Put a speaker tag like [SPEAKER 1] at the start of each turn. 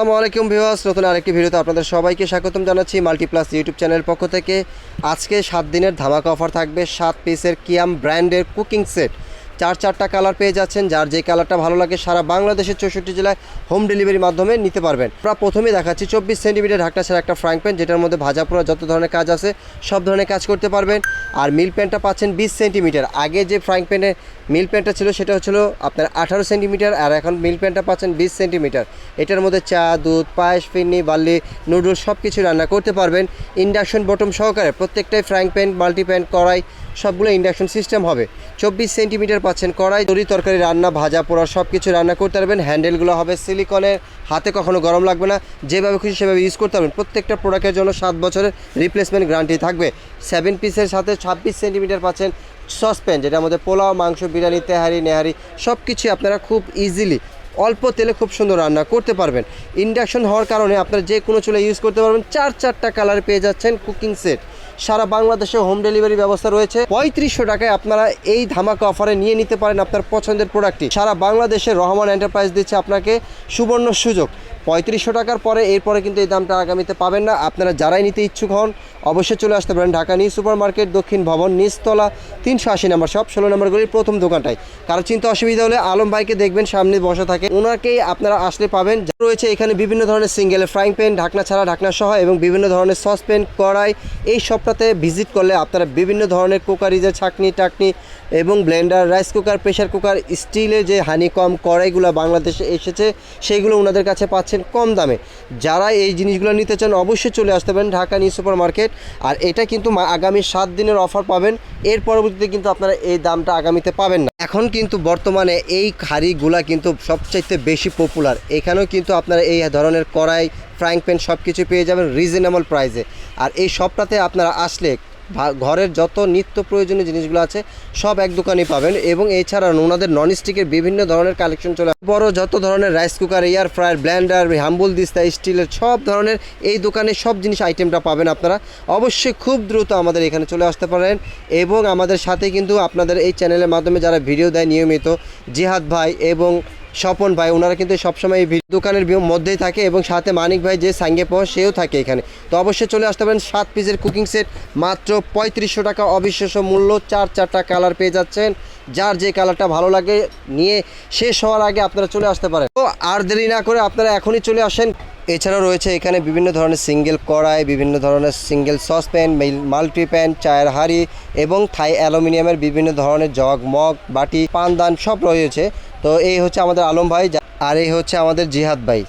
[SPEAKER 1] আসসালামু আলাইকুম ভিউয়ার্স, নতুন আরেকটি ভিডিওতে আপনাদের সবাইকে স্বাগতম জানাচ্ছি মাল্টিপ্লাস ইউটিউব চ্যানেলের পক্ষ থেকে। আজকে সাত দিনের ধামাকা অফার থাকবে, সাত পিসের কিয়াম ব্র্যান্ডের কুকিং সেট। চার চারটা কালার পেয়ে যাচ্ছেন, যার যে কালারটা ভালো লাগে সারা বাংলাদেশের চৌষট্টি জেলায় হোম ডেলিভারির মাধ্যমে নিতে পারবেন। আমরা প্রথমে দেখাচ্ছি চব্বিশ সেন্টিমিটার ঢাকনা ছাড়া একটা ফ্রাইং প্যান যেটার মধ্যে ভাজা পোড়া যত ধরনের কাজ আছে, সব ধরনের কাজ করতে পারবেন। আর মিল প্যানটা পাচ্ছেন বিশ সেন্টিমিটার। আগে যে ফ্রাইং প্যানে মিল প্যানটা ছিল, সেটা হচ্ছিল আপনার আঠারো সেন্টিমিটার, আর এখন মিল প্যানটা পাচ্ছেন বিশ সেন্টিমিটার। এটার মধ্যে চা, দুধ, পায়েস, ফিরনি, বার্লি, নুডলস সব কিছু রান্না করতে পারবেন। ইন্ডাকশন বটম সহকারে প্রত্যেকটাই ফ্রাইং প্যান মাল্টি প্যান কড়াই, সবগুলো ইন্ডাকশন সিস্টেম হবে। চব্বিশ সেন্টিমিটার পাচ্ছেন কড়াই, তরি তরকারি, রান্না, ভাজা, পোড়া সব কিছু রান্না করতে পারবেন। হ্যান্ডেলগুলো হবে সিলিকনের হাতে কখনো গরম লাগবে না। যেভাবে খুশি সেভাবে ইউজ করতে পারবেন। প্রত্যেকটা প্রোডাক্টের জন্য সাত বছরের রিপ্লেসমেন্ট গ্যারান্টি থাকবে। সেভেন পিসের সাথে ছাব্বিশ সেন্টিমিটার পাচ্ছেন সসপ্যান যেটার মধ্যে পোলাও, মাংস, বিরিয়ানি, তেহারি, নেহারি সব কিছুই আপনারা খুব ইজিলি অল্প তেলে খুব সুন্দর রান্না করতে পারবেন। ইন্ডাকশন হওয়ার কারণে আপনারা যে কোনো চুলা ইউজ করতে পারবেন। চার চারটা কালার পেয়ে যাচ্ছেন কুকিং সেট সারা বাংলাদেশে হোম ডেলিভারি ব্যবস্থা রয়েছে। পঁয়ত্রিশশো টাকায় আপনারা এই ধামাকা অফারে নিয়ে নিতে পারেন আপনার পছন্দের প্রোডাক্টটি। সারা বাংলাদেশে রহমান এন্টারপ্রাইজ দিচ্ছে আপনাকে সুবর্ণ সুযোগ। পঁয়ত্রিশশো টাকার পরে এরপরে কিন্তু এই দামটা আগামীতে পাবেন না। আপনারা যারাই নিতে ইচ্ছুক হন, অবশ্যই চলে আসতে পারেন ঢাকা নিউ সুপার মার্কেট দক্ষিণ ভবন, নিচতলা, তিনশো আশি নাম্বার সব ষোলো নম্বরগুলির প্রথম দোকানটাই কারও চিন্তা অসুবিধা হলে আলম ভাইকে দেখবেন, সামনে বসা থাকে। ওনাকেই আপনারা আসলে পাবেন। রয়েছে এখানে বিভিন্ন ধরনের সিঙ্গেল ফ্রাইং প্যান ঢাকনা ছাড়া ঢাকনা সহ এবং বিভিন্ন ধরনের সসপ্যান কড়াই। এই সবটাতে ভিজিট করলে আপনারা বিভিন্ন ধরনের কুকারিজের ছাকনি, টাকনি এবং blender rice cooker pressure cooker স্টিলের যে হানিকম কড়াইগুলো বাংলাদেশে এসেছে, সেইগুলো ওনাদের কাছে পাচ্ছেন। কম দামে। যারা এই জিনিসগুলো নিতে চান অবশ্যই চলে আসতে পারেন ঢাকা নিউ সুপার মার্কেট আর এটা কিন্তু আগামী সাত দিনের অফার পাবেন। এর পরবর্তীতে কিন্তু আপনারা এই দামটা আগামীতে পাবেন না। এখন কিন্তু বর্তমানে এই হাঁড়িগুলা কিন্তু সবচাইতে বেশি পপুলার এখানেও কিন্তু আপনারা এই ধরনের কড়াই ফ্রাইং প্যান সব কিছু পেয়ে যাবেন রিজনেবল প্রাইসে আর এই সবটাতে আপনারা আসলে ঘরের যত নিত্য প্রয়োজনীয় জিনিসগুলো আছে, সব এক দোকানেই পাবেন এবং এছাড়া ওনাদের নন স্টিকের বিভিন্ন ধরনের কালেকশন চলে। বড় যত ধরনের rice cooker air fryer blender humble দিস্তা স্টিলের সব ধরনের এই দোকানে সব জিনিস আইটেমটা পাবেন আপনারা অবশ্যই খুব দ্রুত আমাদের এখানে চলে আসতে পারেন এবং আমাদের সাথে কিন্তু আপনাদের এই চ্যানেলের মাধ্যমে যারা ভিডিও দেয় নিয়মিত জিহাদ ভাই এবং স্বপন ভাই, ওনারা কিন্তু সবসময় এই দোকানের মধ্যেই থাকে এবং সাথে মানিক ভাই যে সাঙ্গে পাওয়া সেও থাকে এখানে। তো অবশ্যই চলে আসতে পারেন, সাত পিসের কুকিং সেট, মাত্র পঁয়ত্রিশশো টাকা অবিশ্বাস্য মূল্য, চার চারটা কালার পেয়ে যাচ্ছেন। যার যে কালারটা ভালো লাগে, নিয়ে শেষ হওয়ার আগে আপনারা চলে আসতে পারেন। আর দেরি না করে আপনারা এখনই চলে আসেন। এছাড়াও রয়েছে এখানে বিভিন্ন ধরনের সিঙ্গেল কড়াই, বিভিন্ন ধরনের সিঙ্গেল সসপ্যান মাল্টি প্যান চায়ের হাড়ি এবং থাই অ্যালুমিনিয়ামের বিভিন্ন ধরনের জগ, মগ, বাটি, পানদান সব রয়েছে। তো এই হচ্ছে আমাদের আলম ভাই আর এই হচ্ছে আমাদের জিহাদ ভাই।